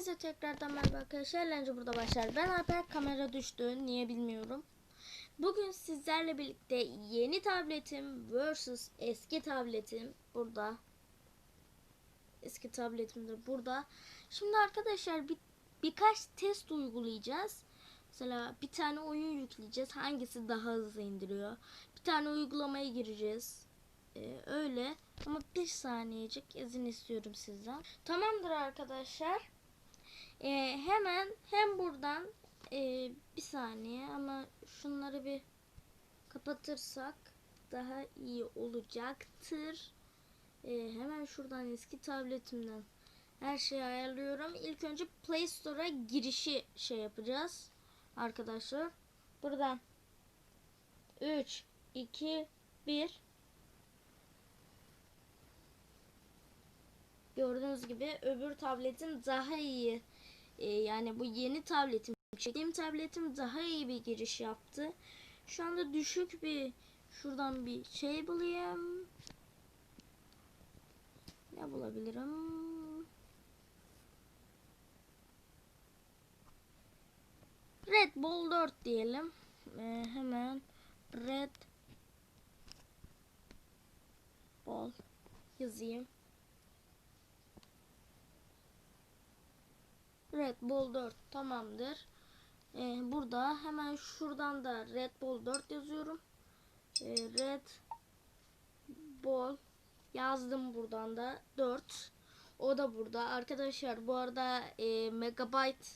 Hepinize tekrardan merhaba arkadaşlar. Eğlence burada başlar. Ben Alper kamera düştü. Niye bilmiyorum. Bugün sizlerle birlikte yeni tabletim versus eski tabletim burada. Eski tabletim de burada. Şimdi arkadaşlar bir, birkaç test uygulayacağız. Mesela bir tane oyun yükleyeceğiz. Hangisi daha hızlı indiriyor? Bir tane uygulamaya gireceğiz. Ee, öyle. Ama bir saniyecik izin istiyorum sizden. Tamamdır arkadaşlar. Ee, hemen hem buradan e, bir saniye ama şunları bir kapatırsak daha iyi olacaktır. Ee, hemen şuradan eski tabletimden her şeyi ayarlıyorum. İlk önce Play Store'a girişi şey yapacağız arkadaşlar. Buradan 3 2 1 Gördüğünüz gibi öbür tabletim daha iyi. Yani bu yeni tabletim, çektiğim tabletim daha iyi bir giriş yaptı. Şu anda düşük bir şuradan bir şey bulayım. Ne bulabilirim? Red Bull 4 diyelim. Ee, hemen Red Bull yazayım. Red Bull 4 tamamdır. Ee, burada hemen şuradan da Red Bull 4 yazıyorum. Ee, Red Bull yazdım buradan da 4. O da burada. Arkadaşlar bu arada e, megabyte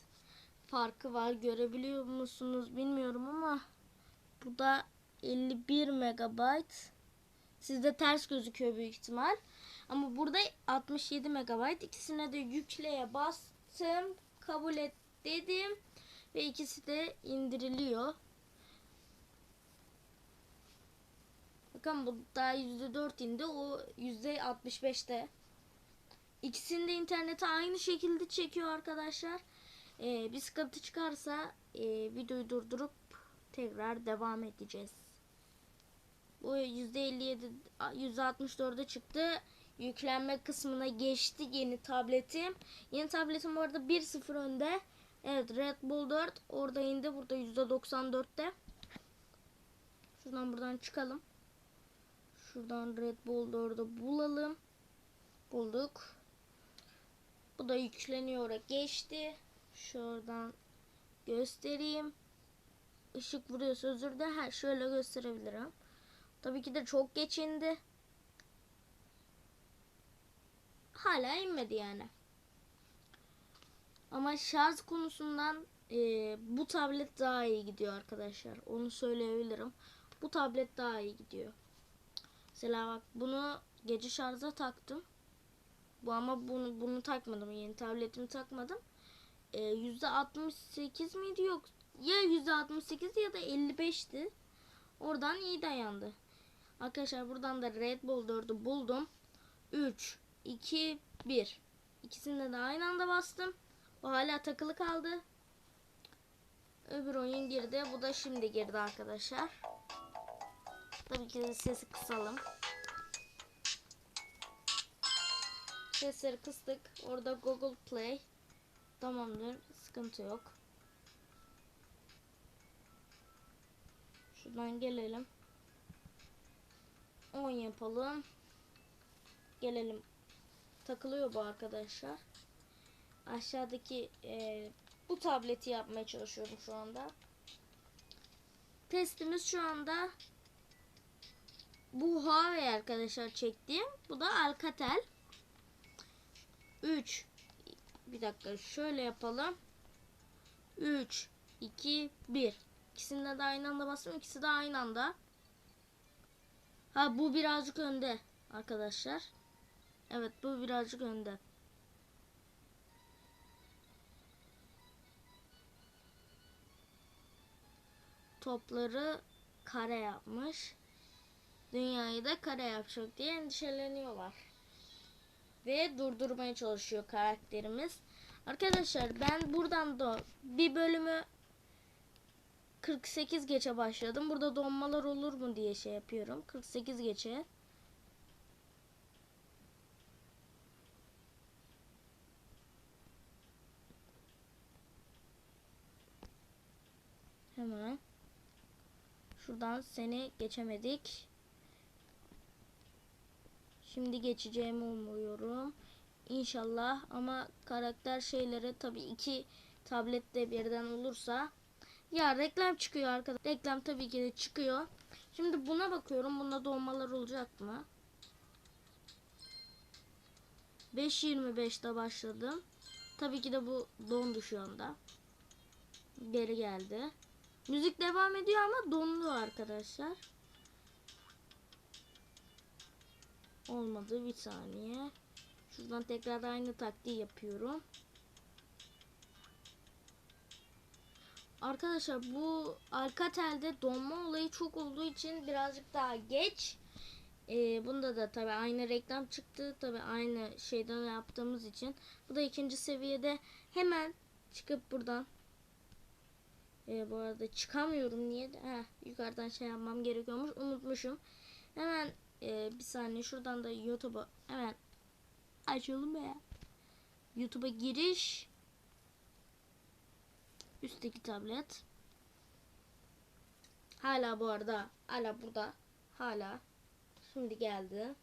farkı var. Görebiliyor musunuz bilmiyorum ama burada 51 megabyte. Sizde ters gözüküyor büyük ihtimal. Ama burada 67 megabyte. İkisine de yükleye bastım. Kabul et dedim. Ve ikisi de indiriliyor. Bakın bu daha %4 indi. O %65'te. İkisini de internete aynı şekilde çekiyor arkadaşlar. Ee, bir sıkıntı çıkarsa e, videoyu durdurup tekrar devam edeceğiz. Bu %57 %64'e çıktı. Yüklenme kısmına geçti yeni tabletim. Yeni tabletim bu arada 1-0 önde. Evet Red Bull 4 orada indi. Burada %94'te. Şuradan buradan çıkalım. Şuradan Red Bull 4'ü bulalım. Bulduk. Bu da yükleniyor. Geçti. Şuradan göstereyim. Işık vuruyor özür de şöyle gösterebilirim. Tabii ki de çok geç indi. Hala inmedi yani. Ama şarj konusundan e, bu tablet daha iyi gidiyor arkadaşlar. Onu söyleyebilirim. Bu tablet daha iyi gidiyor. Mesela bak bunu gece şarja taktım. Bu ama bunu bunu takmadım. Yeni tabletimi takmadım. E, %68 miydi yok. Ya %68 ya da 55'ti. Oradan iyi dayandı. Arkadaşlar buradan da Red Bull 4'ü buldum. 3 2 1 İkisinde de aynı anda bastım. Bu hala takılı kaldı. Öbür oyun girdi. Bu da şimdi girdi arkadaşlar. Tabii ki de sesi kısalım. Sesleri kıstık. Orada Google Play. Tamamdır. Sıkıntı yok. Şuradan gelelim. 10 yapalım. Gelelim. Takılıyor bu arkadaşlar. Aşağıdaki e, bu tableti yapmaya çalışıyorum şu anda. Testimiz şu anda bu Huawei arkadaşlar çektiğim. Bu da Alcatel. 3 bir dakika şöyle yapalım. 3 2 1 İkisinde de aynı anda bastım. İkisi de aynı anda. Ha bu birazcık önde arkadaşlar. Evet bu birazcık önde. Topları kare yapmış. Dünyayı da kare yapacak diye endişeleniyorlar. Ve durdurmaya çalışıyor karakterimiz. Arkadaşlar ben buradan da bir bölümü 48 geçe başladım. Burada donmalar olur mu diye şey yapıyorum. 48 geçe. Hemen. Şuradan seni geçemedik. Şimdi geçeceğimi umuyorum. İnşallah ama karakter şeyleri tabii iki tablette birden olursa ya reklam çıkıyor arkadaşlar. Reklam tabii ki de çıkıyor. Şimdi buna bakıyorum. Bunda dolmalar olacak mı? 5.25'te başladım. Tabii ki de bu dondu şu anda. Geri geldi. Müzik devam ediyor ama dondu arkadaşlar. Olmadı bir saniye. Şuradan tekrar aynı taktiği yapıyorum. Arkadaşlar bu Alcatel'de donma olayı çok olduğu için birazcık daha geç. Ee, bunda da tabi aynı reklam çıktı. Tabi aynı şeyden yaptığımız için. Bu da ikinci seviyede hemen çıkıp buradan. Ee, bu arada çıkamıyorum niye? Heh, yukarıdan şey yapmam gerekiyormuş. Unutmuşum. Hemen e, bir saniye şuradan da YouTube'a hemen açalım ya. YouTube'a giriş. Üstteki tablet. Hala bu arada. Hala burada. Hala. Şimdi geldi.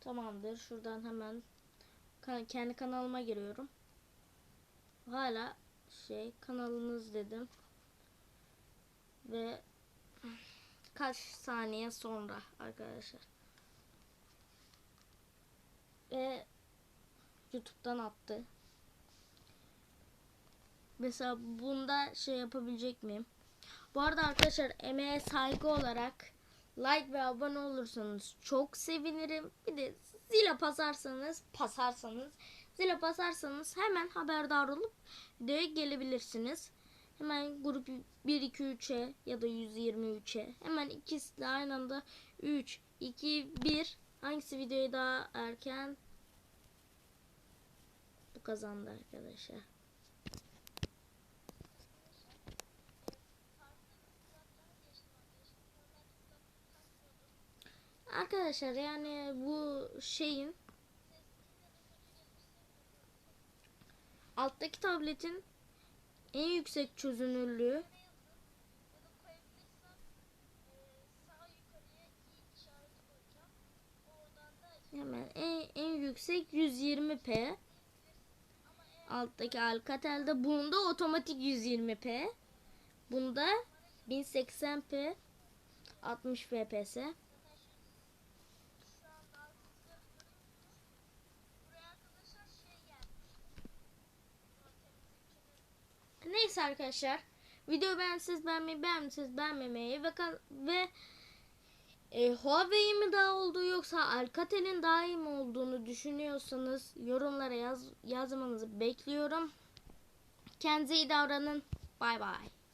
Tamamdır. Şuradan hemen kendi kanalıma giriyorum. Hala şey kanalınız dedim. Ve kaç saniye sonra arkadaşlar. Ve YouTube'dan attı. Mesela bunda şey yapabilecek miyim? Bu arada arkadaşlar emeğe saygı olarak like ve abone olursanız çok sevinirim. Bir de zile basarsanız, pasarsanız, zile basarsanız hemen haberdar olup videoya gelebilirsiniz. Hemen grup 1 2 3'e ya da 123'e hemen ikisi de aynı anda 3 2 1 hangisi videoyu daha erken bu kazandı arkadaşlar. Arkadaşlar yani bu şeyin alttaki tabletin en yüksek çözünürlüğü hemen en, en yüksek 120p alttaki Alcatel'de bunda otomatik 120p bunda 1080p 60 fps Neyse arkadaşlar. Video beğensiz beğenmeyi beğenmişsiniz beğenmemeyi ve ve e, Huawei mi daha olduğu yoksa Alcatel'in daha iyi mi olduğunu düşünüyorsanız yorumlara yaz yazmanızı bekliyorum. Kendinize iyi davranın. Bay bay.